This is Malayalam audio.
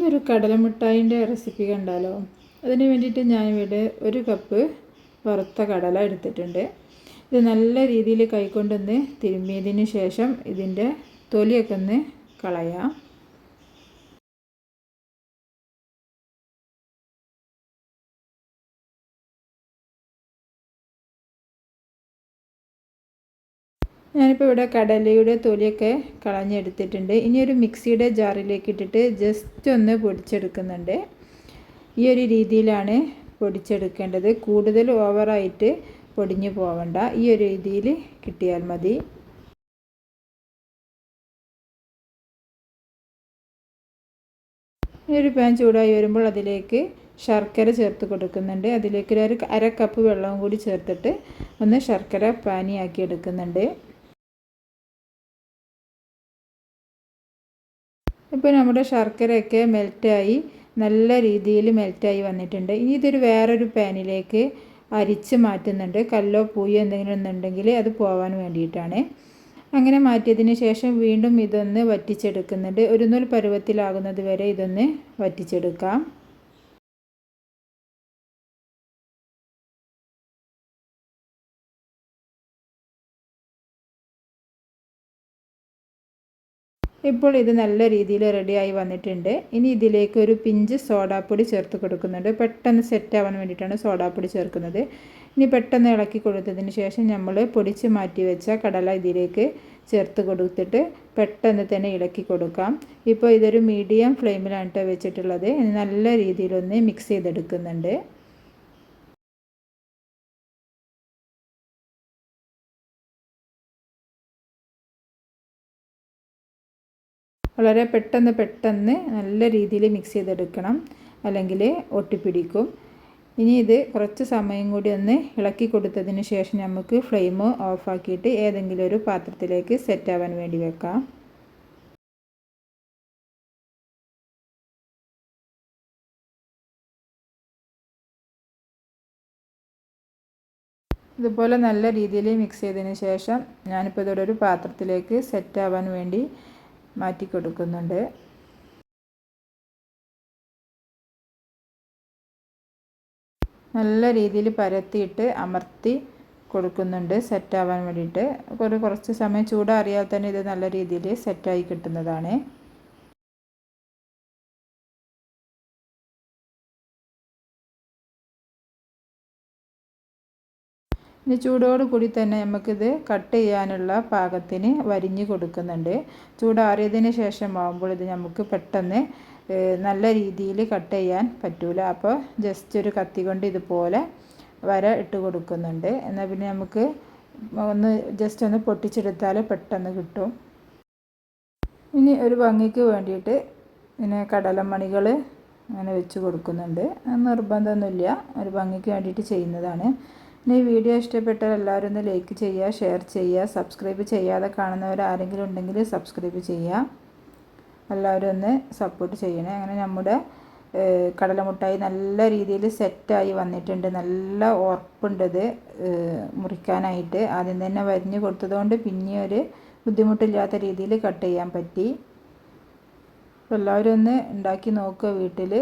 ഇന്നൊരു കടലമിഠായിന്റെ റെസിപ്പി കണ്ടാലോ? അതിന് വേണ്ടിയിട്ട് ഞാനിവിടെ ഒരു കപ്പ് വറുത്ത കടല എടുത്തിട്ടുണ്ട്. ഇത് നല്ല രീതിയിൽ കൈക്കൊണ്ടൊന്ന് തിരുമ്മിയതിന് ശേഷം ഇതിന്റെ തൊലിയൊക്കെ ഒന്ന് കളയാം. ഞാനിപ്പോൾ ഇവിടെ കടലയുടെ തൊലിയൊക്കെ കളഞ്ഞെടുത്തിട്ടുണ്ട്. ഇനി ഒരു മിക്സിയുടെ ജാറിലേക്ക് ഇട്ടിട്ട് ജസ്റ്റ് ഒന്ന് പൊടിച്ചെടുക്കുന്നുണ്ട്. ഈ ഒരു രീതിയിലാണ് പൊടിച്ചെടുക്കേണ്ടത്. കൂടുതൽ ഓവറായിട്ട് പൊടിഞ്ഞു പോവണ്ട. ഈ ഒരു രീതിയിൽ കിട്ടിയാൽ മതി. ഈ ഒരു പാൻ ചൂടായി വരുമ്പോൾ അതിലേക്ക് ശർക്കര ചേർത്ത് കൊടുക്കുന്നുണ്ട്. അതിലേക്ക് ഒരു അര കപ്പ് വെള്ളവും കൂടി ചേർത്തിട്ട് ഒന്ന് ശർക്കര പാനിയാക്കി എടുക്കുന്നുണ്ട്. ഇപ്പോൾ നമ്മുടെ ശർക്കരയൊക്കെ മെൽറ്റായി നല്ല രീതിയിൽ മെൽറ്റായി വന്നിട്ടുണ്ട്. ഇനി ഇതൊരു വേറൊരു പാനിലേക്ക് അരിച്ച് മാറ്റുന്നുണ്ട്. കല്ലോ പൂയോ എന്തെങ്കിലും ഒന്നുണ്ടെങ്കിൽ അത് പോകാൻ വേണ്ടിയിട്ടാണ്. അങ്ങനെ മാറ്റിയതിന് ശേഷം വീണ്ടും ഇതൊന്ന് വറ്റിച്ചെടുക്കുന്നുണ്ട്. ഒരു നൂൽ പരുവത്തിലാകുന്നത് വരെ ഇതൊന്ന് വറ്റിച്ചെടുക്കാം. ഇപ്പോൾ ഇത് നല്ല രീതിയിൽ റെഡിയായി വന്നിട്ടുണ്ട്. ഇനി ഇതിലേക്ക് ഒരു പിഞ്ച് സോഡാപ്പൊടി ചേർത്ത് കൊടുക്കുന്നുണ്ട്. പെട്ടെന്ന് സെറ്റ് ആവാൻ വേണ്ടിയിട്ടാണ് സോഡാപ്പൊടി ചേർക്കുന്നത്. ഇനി പെട്ടെന്ന് ഇളക്കി കൊടുത്തതിന് ശേഷം നമ്മൾ പൊടിച്ച് മാറ്റി വെച്ച കടല ഇതിലേക്ക് ചേർത്ത് കൊടുത്തിട്ട് പെട്ടെന്ന് തന്നെ ഇളക്കി കൊടുക്കാം. ഇപ്പോൾ ഇതൊരു മീഡിയം ഫ്ലെയിമിലാണ് വെച്ചിട്ടുള്ളത്. നല്ല രീതിയിലൊന്ന് മിക്സ് ചെയ്തെടുക്കുന്നുണ്ട്. വളരെ പെട്ടെന്ന് പെട്ടെന്ന് നല്ല രീതിയിൽ മിക്സ് ചെയ്തെടുക്കണം. അല്ലെങ്കിൽ ഒട്ടിപ്പിടിക്കും. ഇനി ഇത് കുറച്ച് സമയം കൂടി ഒന്ന് ഇളക്കി കൊടുത്തതിന് ശേഷം നമുക്ക് ഫ്ലെയിം ഓഫാക്കിയിട്ട് ഏതെങ്കിലും ഒരു പാത്രത്തിലേക്ക് സെറ്റ് ആവാൻ വേണ്ടി വെക്കാം. ഇതുപോലെ നല്ല രീതിയിൽ മിക്സ് ചെയ്തതിന് ശേഷം ഞാനിപ്പോൾ ഇതോടൊരു പാത്രത്തിലേക്ക് സെറ്റ് ആവാൻ വേണ്ടി മാറ്റി കൊടുക്കുന്നുണ്ട് നല്ല രീതിയിൽ പരത്തിയിട്ട് അമർത്തി കൊടുക്കുന്നുണ്ട് സെറ്റാവാൻ വേണ്ടിയിട്ട്. ഒരു കുറച്ച് സമയം ചൂടാറിയാൽ തന്നെ ഇത് നല്ല രീതിയിൽ സെറ്റായി കിട്ടുന്നതാണ്. ഇനി ചൂടോട് കൂടി തന്നെ നമുക്കിത് കട്ട് ചെയ്യാനുള്ള പാകത്തിന് വരിഞ്ഞ് കൊടുക്കുന്നുണ്ട്. ചൂടാറിയതിന് ശേഷം ആകുമ്പോൾ ഇത് നമുക്ക് പെട്ടെന്ന് നല്ല രീതിയിൽ കട്ട് ചെയ്യാൻ പറ്റൂല. അപ്പോൾ ജസ്റ്റ് ഒരു കത്തി കൊണ്ട് ഇതുപോലെ വര ഇട്ട് കൊടുക്കുന്നുണ്ട്. എന്നാൽ പിന്നെ നമുക്ക് ഒന്ന് ജസ്റ്റ് ഒന്ന് പൊട്ടിച്ചെടുത്താൽ പെട്ടെന്ന് കിട്ടും. ഇനി ഒരു ഭംഗിക്ക് വേണ്ടിയിട്ട് ഇങ്ങനെ കടലമണികൾ അങ്ങനെ വെച്ച് കൊടുക്കുന്നുണ്ട്. നിർബന്ധമൊന്നുമില്ല. ഒരു ഭംഗിക്ക് വേണ്ടിയിട്ട് ചെയ്യുന്നതാണ്. ഇനി വീഡിയോ ഇഷ്ടപ്പെട്ടാൽ എല്ലാവരും ഒന്ന് ലൈക്ക് ചെയ്യുക ഷെയർ ചെയ്യുക സബ്സ്ക്രൈബ് ചെയ്യാതെ കാണുന്നവർ ആരെങ്കിലും ഉണ്ടെങ്കിൽ സബ്സ്ക്രൈബ് ചെയ്യുക. എല്ലാവരും ഒന്ന് സപ്പോർട്ട് ചെയ്യണേ. അങ്ങനെ നമ്മുടെ കടലമുട്ടായി നല്ല രീതിയിൽ സെറ്റായി വന്നിട്ടുണ്ട്. നല്ല ഉറപ്പുണ്ടത് മുറിക്കാനായിട്ട്. ആദ്യം തന്നെ വരിഞ്ഞ് കൊടുത്തതുകൊണ്ട് പിന്നെ ഒരു ബുദ്ധിമുട്ടില്ലാത്ത രീതിയിൽ കട്ട് ചെയ്യാൻ പറ്റി. എല്ലാവരും ഒന്ന് ഉണ്ടാക്കി നോക്കുക വീട്ടിൽ